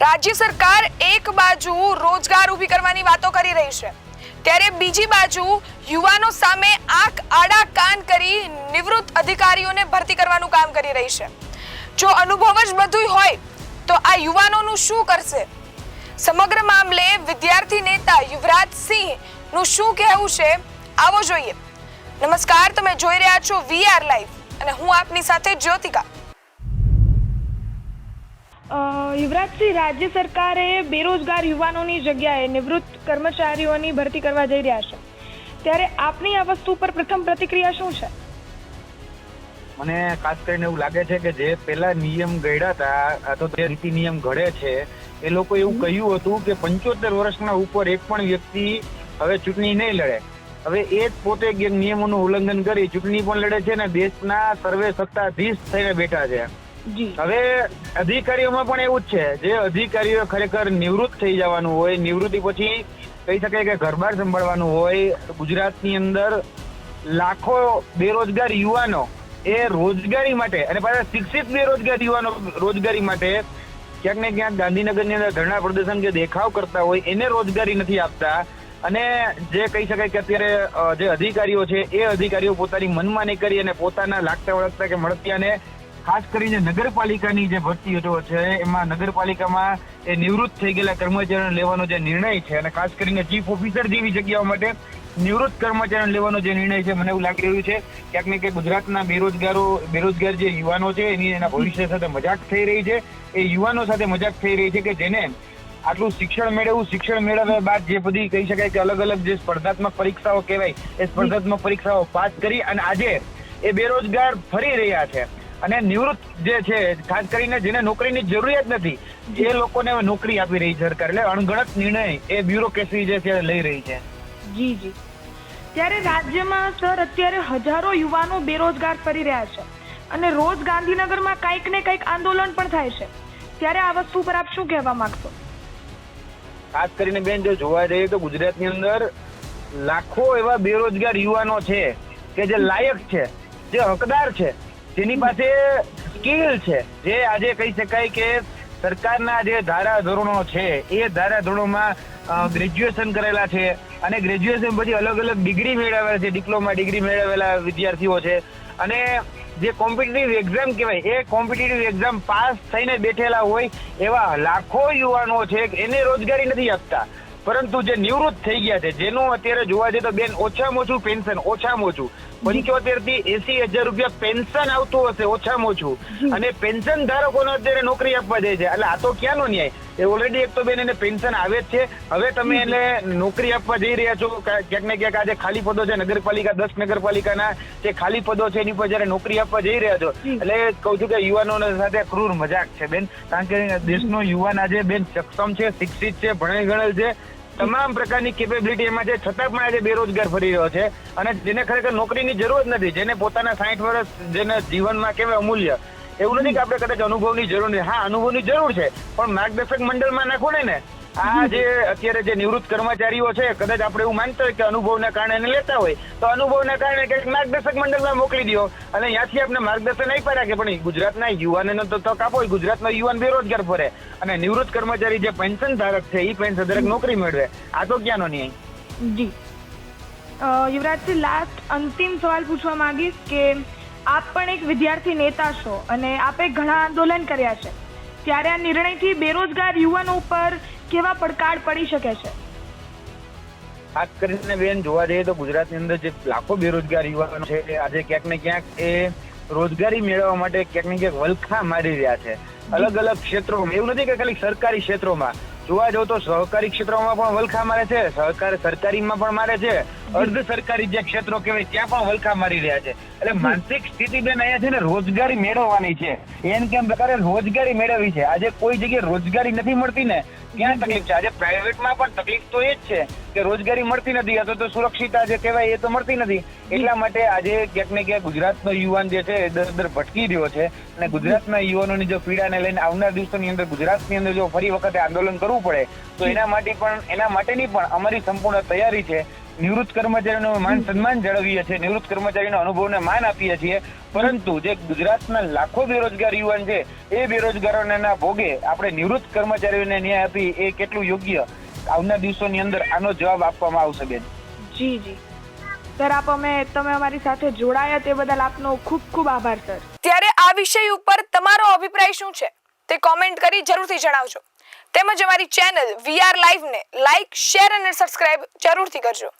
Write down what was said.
રાજ્ય સરકાર એક બાજુ રોજગાર ઊભી કરવાની વાતો કરી રહી છે. ત્યારે બીજી બાજુ યુવાનો સામે આંખ આડા કાન કરી નિવૃત્ત અધિકારીઓને ભરતી કરવાનું કામ કરી રહી છે. જો અનુભવ જ બધું હોય, તો આ યુવાનોનું શું કરશે? સમગ્ર મામલે વિદ્યાર્થી નેતા યુવરાજ સિંહનું શું કહેવું છે, આવો જોઈએ. નમસ્કાર, તમે જોઈ રહ્યા છો વીઆર લાઈવ અને હું આપની સાથે જ્યોતિકા. યુવરાજસિંહ રાજ્ય સરકારે બેરોજગાર યુવાનોની જગ્યાએ નિવૃત્ત કર્મચારીઓની ભરતી કરવા જઈ રહ્યા છે. ત્યારે આપની આ વસ્તુ પર પ્રથમ પ્રતિક્રિયા શું છે? મને ખાસ કરીને એવું લાગે છે કે જે પેલા નિયમ ઘડ્યા હતા તો જે રીતિ નિયમ ઘડે છે એ લોકો એવું કહ્યું હતું કે પંચોતેર વર્ષના ઉપર એક પણ વ્યક્તિ હવે ચૂંટણી નહીં લડે. હવે એ જ પોતે નિયમોનું ઉલ્લંઘન કરી ચૂંટણી પણ લડે છે અને દેશના સર્વે સત્તાધીશ થઈને બેઠા છે. હવે અધિકારીઓમાં પણ એવું જ છે. જે અધિકારીઓ ખરેખર નિવૃત્ત થઈ જવાનું હોય, નિવૃત્તિ પછી કહી શકાય કે ઘરબાર સંભાળવાનું હોય, ગુજરાતની અંદર લાખો બેરોજગાર યુવાનો એ રોજગારી માટે અને પાછા શિક્ષિત બેરોજગાર યુવાનો રોજગારી માટે ક્યાંક ને ક્યાંક ગાંધીનગરની અંદર ધરણા પ્રદર્શન કે દેખાવ કરતા હોય, એને રોજગારી નથી આપતા. અને જે કહી શકાય કે અત્યારે જે અધિકારીઓ છે, એ અધિકારીઓ પોતાની મનમાની કરી અને પોતાના લાગતા વળગતા કે મળતિયાને ખાસ કરીને નગરપાલિકાની જે ભરતીઓ છે, એમાં નગરપાલિકામાં એ નિવૃત્ત થઈ ગયેલા કર્મચારીઓને લેવાનો જે નિર્ણય છે અને ખાસ કરીને ચીફ ઓફિસર જેવી જગ્યાઓ માટે નિવૃત્ત કર્મચારીઓને લેવાનો જે નિર્ણય છે, મને એવું લાગી રહ્યું છે, ક્યાંક ને ક્યાંક ગુજરાતના બેરોજગારો, બેરોજગાર જે યુવાનો છે, એની એના ભવિષ્ય સાથે મજાક થઈ રહી છે. એ યુવાનો સાથે મજાક થઈ રહી છે કે જેને આટલું શિક્ષણ મેળવવું શિક્ષણ મેળવ્યા બાદ જે બધી કહી શકાય કે અલગ અલગ જે સ્પર્ધાત્મક પરીક્ષાઓ કહેવાય, એ સ્પર્ધાત્મક પરીક્ષાઓ પાસ કરી અને આજે એ બેરોજગાર ફરી રહ્યા છે. અને નિવૃત્ત જે છે ખાસ કરીને જેને નોકરીની જરૂરિયાત નથી એ લોકોને નોકરી આપી રહી છે સરકાર. એટલે અણગણત નિર્ણય એ બ્યુરોક્રેસી જે છે લઈ રહી છે. જી જી. ત્યારે રાજ્યમાં સર અત્યારે હજારો યુવાનો બેરોજગાર ફરી રહ્યા છે. અને રોજ ગાંધીનગરમાં કંઈક ને કંઈક આંદોલન પણ થાય છે. ત્યારે આ વસ્તુ પર આપ શું કહેવા માંગશો? ખાસ કરીને બેન જો જોવા જઈએ તો ગુજરાતની અંદર લાખો એવા બેરોજગાર યુવાનો છે કે જે લાયક છે જે હકદાર છે. જેની પાસે સ્કિલ છે. જે આજે કહી શકાય કે સરકારના જે ધારા ધોરણો છે, એ ધારા ધોરણોમાં ગ્રેજ્યુએશન કરેલા છે અને ગ્રેજ્યુએશન પછી અલગ અલગ ડિગ્રી મેળવેલા છે ડિપ્લોમા ડિગ્રી મેળવેલા વિદ્યાર્થીઓ છે. અને જે કોમ્પિટિટિવ એક્ઝામ કહેવાય, એ કોમ્પિટિટિવ એક્ઝામ પાસ થઈને બેઠેલા હોય એવા લાખો યુવાનો છે એને રોજગારી નથી આપતા. પરંતુ જે નિવૃત્ત થઈ ગયા છે જેનું અત્યારે જોવા જઈએ તો બેન ઓછામાં ઓછું પેન્શન ઓછામાં ઓછું. પંચોતેરથી એસી હજાર રૂપિયા પેન્શન આવતું હશે ઓછામાં ઓછું. અને પેન્શન ધારકોને અત્યારે નોકરી આપવા જાય છે. એટલે આ તો ક્યાંનો ન્યાય? એ ઓલરેડી એક તો બેન એને પેન્શન આવે જ છે. હવે તમે એને નોકરી આપવા જઈ રહ્યા છો ક્યાંક ને ક્યાંક આજે ખાલી પદો છે નગરપાલિકા દસ નગરપાલિકાના જે ખાલી પદો છે એની પર જયારે નોકરી આપવા જઈ રહ્યા છો એટલે કહું છું કે યુવાનો સાથે ક્રૂર મજાક છે બેન. કારણ કે દેશનો યુવાન આજે બેન સક્ષમ છે શિક્ષિત છે ભણેલ ગણેલ છે. તમામ પ્રકારની કેપેબિલિટી એમાં છે છતાં પણ આજે બેરોજગાર ફરી રહ્યો છે. અને જેને ખરેખર નોકરીની જરૂર જ નથી જેને પોતાના સાઠ વર્ષ જેને જીવનમાં કેવાય અમૂલ્ય એવું નથી કે આપણે કદાચ અનુભવની જરૂર નથી હા અનુભવની જરૂર છે પણ માર્ગદર્શક મંડળમાં નાખો ને આ જે અત્યારે જે નિવૃત્ત કર્મચારીઓ છે કદાચ આપણે એવું માનતા હોય કે અનુભવના કારણે એને લેતા હોય તો અનુભવના કારણે કંઈક માર્ગદર્શક મંડળમાં મોકલી દો. અને ત્યાંથી આપણે માર્ગદર્શન આપ્યા રાખે પણ ગુજરાતના યુવાનોને તો તક આપો ગુજરાતનો યુવાન બેરોજગાર ફરે. અને નિવૃત્ત કર્મચારી જે પેન્શન ધારક છે એ પેન્શન ધારક નોકરી મેળવે. આ તો ક્યાંનો ન્યાય? જી. અ, લાસ્ટ અંતિમ સવાલ પૂછવા માંગીશ કે આપ પણ એક વિદ્યાર્થી નેતા છો અને આપે ઘણા આંદોલન કર્યા છે. ત્યારે આ નિર્ણયથી બેરોજગાર યુવાનો ઉપર કેવા પડકાર પડી શકે છે? ખાસ કરીને બેન, જોવા જઈએ તો ગુજરાતની અંદર જે લાખો બેરોજગાર યુવાનો છે, આજે ક્યાંક ને ક્યાંક એ રોજગારી મેળવવા માટે ક્યાંક ને ક્યાંક વલખા મારી રહ્યા છે. અલગ અલગ ક્ષેત્રોમાં, એવું નથી કે ખાલી સરકારી ક્ષેત્રોમાં. જોવા જાવ તો સહકારી ક્ષેત્રોમાં પણ વલખા મારે છે, સહકાર સરકારીમાં પણ મારે છે. અર્ધ સરકારી જે ક્ષેત્રો કહેવાય ત્યાં પણ વલખા મારી રહ્યા છે. એટલે માનસિક સ્થિતિ બેન અહીંયા છે ને રોજગારી મેળવવાની છે. એમ કેમ પ્રકારે રોજગારી મેળવવી છે. આજે કોઈ જગ્યાએ રોજગારી નથી મળતી ને ક્યાં તકલીફ છે? આજે પ્રાઇવેટમાં પણ તકલીફ તો એ જ છે કે રોજગારી મળતી નથી અથવા તો સુરક્ષિતા જે કહેવાય એ તો મળતી નથી. એટલા માટે આજે ક્યાંક ને ક્યાંક ગુજરાતનો યુવાન જે છે એ દર દર ભટકી રહ્યો છે. અને ગુજરાતના યુવાનોની જો પીડાને લઈને આવનાર દિવસોની અંદર ગુજરાતની અંદર જો ફરી વખતે આંદોલન કરવું પડે તો એના માટે પણ એના માટેની પણ અમારી સંપૂર્ણ તૈયારી છે. નિવૃત્ત કર્મચારીનો માન સન્માન જાળવીએ છીએ નિવૃત્ત કર્મચારીના અનુભવને માન આપીએ છીએ. પરંતુ જે ગુજરાતના લાખો બેરોજગાર યુવાન છે એ બેરોજગારોના ભોગે આપણે નિવૃત્ત કર્મચારીઓને ન્યાય આપી એ કેટલું યોગ્ય? આવનાર દિવસોની અંદર આનો જવાબ આપવામાં આવશે બેન. જી જી. સર આપ અમે તમે અમારી સાથે જોડાયા તે બદલ આપનો ખૂબ ખૂબ આભાર સર. ત્યારે આ વિષય ઉપર તમારો અભિપ્રાય શું છે? તે કોમેન્ટ કરી જરૂરથી જણાવજો. તેમજ અમારી ચેનલ વીઆર લાઈવને લાઈક શેર અને સબસ્ક્રાઇબ જરૂરથી કરજો.